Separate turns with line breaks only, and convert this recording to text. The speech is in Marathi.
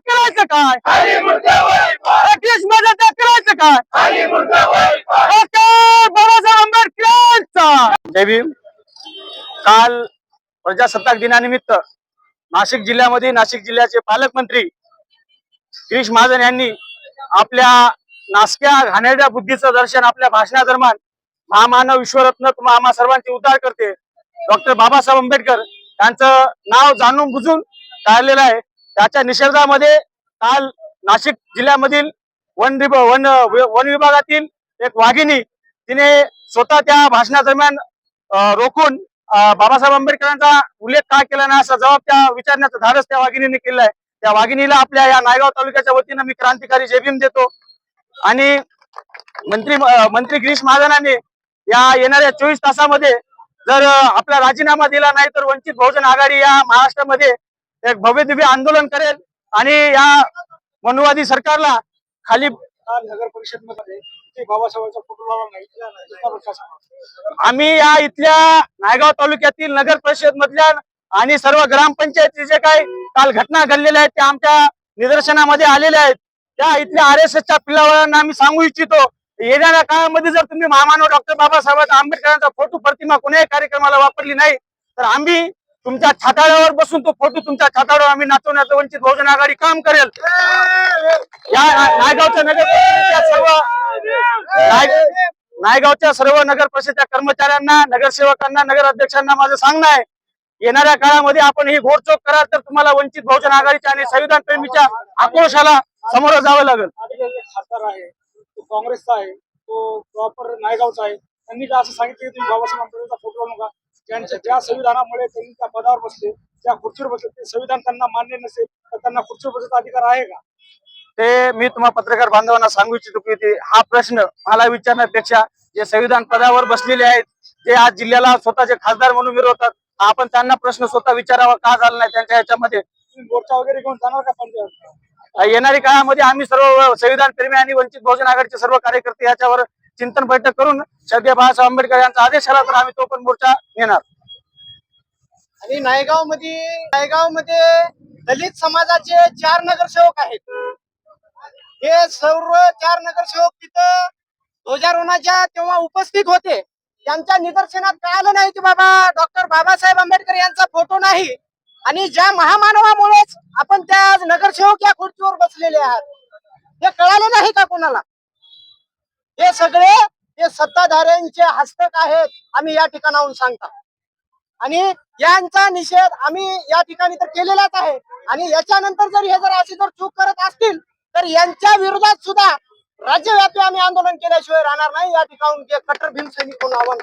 करायचं काय? करायचं काय? बाबासाहेब आंबेडकरांचा. जय भीम काल प्रजासत्ताक दिनानिमित्त नाशिक जिल्ह्यामध्ये नाशिक जिल्ह्याचे पालकमंत्री गिरीश महाजन यांनी आपल्या नासक्या घाणेरड्या बुद्धीचं दर्शन आपल्या भाषणादरम्यान महामानव विश्वरत्न तुम्हाला आम्हा सर्वांची उद्धार करते. डॉक्टर बाबासाहेब आंबेडकर त्यांचं नाव जाणून बुजून काढलेलं आहे. त्याच्या निषेधामध्ये काल नाशिक जिल्ह्यामधील वन विभ- वन वन विभागातील एक वाघिणी तिने स्वतः त्या भाषणादरम्यान रोखून बाबासाहेब आंबेडकरांचा उल्लेख का केला नाही असा जबाब त्या विचारण्याचं धाडस त्या वाघिणीने केलं आहे. त्या वाघिणीला आपल्या या नायगाव तालुक्याच्या वतीनं मी क्रांतिकारी जेबीम देतो. आणि मंत्री मंत्री गिरीश महाजनांनी या येणाऱ्या चोवीस तासामध्ये जर आपला राजीनामा दिला नाही तर वंचित बहुजन आघाडी या महाराष्ट्रामध्ये एक भव्य दिव्य आंदोलन करेल आणि या मनुवादी सरकारला खाली
नगर परिषदमध्ये बाबासाहेबांचा फोटो
आम्ही या इथल्या नायगाव तालुक्यातील नगर परिषद मधल्या आणि सर्व ग्रामपंचायती जे काही काल घटना घडलेल्या आहेत त्या आमच्या निदर्शनामध्ये आलेल्या आहेत. त्या इथल्या आर एस एसच्या पिल्लावरांना आम्ही सांगू इच्छितो येणाऱ्या काळामध्ये जर तुम्ही महामानव डॉक्टर बाबासाहेब आंबेडकरांचा फोटो प्रतिमा कोणत्याही कार्यक्रमाला वापरली नाही तर आम्ही तुमच्या छाताळावर बसून तो फोटो तुमच्या छाताळावर आम्ही नाचवण्याचं वंचित बहुजन आघाडी काम करेल. या नायगावच्या नगर सर्व नाय- नायगावच्या सर्व नगर परिषदेच्या कर्मचाऱ्यांना नगरसेवकांना नगर अध्यक्षांना माझं सांगणं आहे येणाऱ्या काळामध्ये आपण ही घोडचोक कराल तर तुम्हाला वंचित बहुजन आघाडीच्या आणि संविधान प्रेमीच्या आक्रोशाला समोर जावं लागेल.
काँग्रेसचा आहे तो प्रॉपर नायगावचा आहे. त्यांनी काय असं सांगितलं की तुम्ही बाबासाहेब आंबेडकरचा फोटो लावू नका. त्यांच्या ज्या संविधानामुळे त्यांनी त्या पदावर बसले त्या खुर्चीवर बसले ते संविधान त्यांना मान्य नसेल तर त्यांना खुर्चीवर बसायचा अधिकार आहे का?
ते मी तुम्हाला पत्रकार बांधवांना सांगू इच्छितो की ते हा प्रश्न मला विचारण्यापेक्षा जे संविधान पदावर बसलेले आहेत ते आज जिल्ह्याला स्वतःचे खासदार म्हणून विरोधतात आपण त्यांना प्रश्न स्वतः विचारावा का झाला नाही त्यांच्या ह्याच्यामध्ये?
तुम्ही मोर्चा वगैरे घेऊन जाणार का पंचायत?
येणाऱ्या काळामध्ये आम्ही सर्व संविधान प्रेमी आणि वंचित बहुजन आघाडीचे सर्व कार्यकर्ते याच्यावर चिंतन बैठक करून सध्या बाळासाहेब आंबेडकर यांचा आदेश आला तर आम्ही तो पण मोर्चा नेणार
आणि नायगावमध्ये नायगावमध्ये दलित समाजाचे चार नगरसेवक आहेत. हे सर्व चार नगरसेवक तिथं ध्वजारोहणाच्या तेव्हा उपस्थित होते. त्यांच्या निदर्शनात कळालं नाही की बाबा डॉक्टर बाबासाहेब आंबेडकर यांचा फोटो नाही. आणि ज्या महामानवामुळेच आपण त्या नगरसेवक या खुर्ची बसलेले आहात. हे कळालं नाही का कोणाला? हे सगळे हे सत्ताधाऱ्यांचे हस्तक आहेत आम्ही या ठिकाणाहून सांगता. आणि यांचा निषेध आम्ही या ठिकाणी तर केलेलाच आहे. आणि याच्यानंतर जर हे जर अशी जर चूक करत असतील तर यांच्या विरोधात सुद्धा राज्यव्यापी आम्ही आंदोलन केल्याशिवाय राहणार नाही. या ठिकाणी जे कट्टर भीमसैनिक म्हणून आव्हान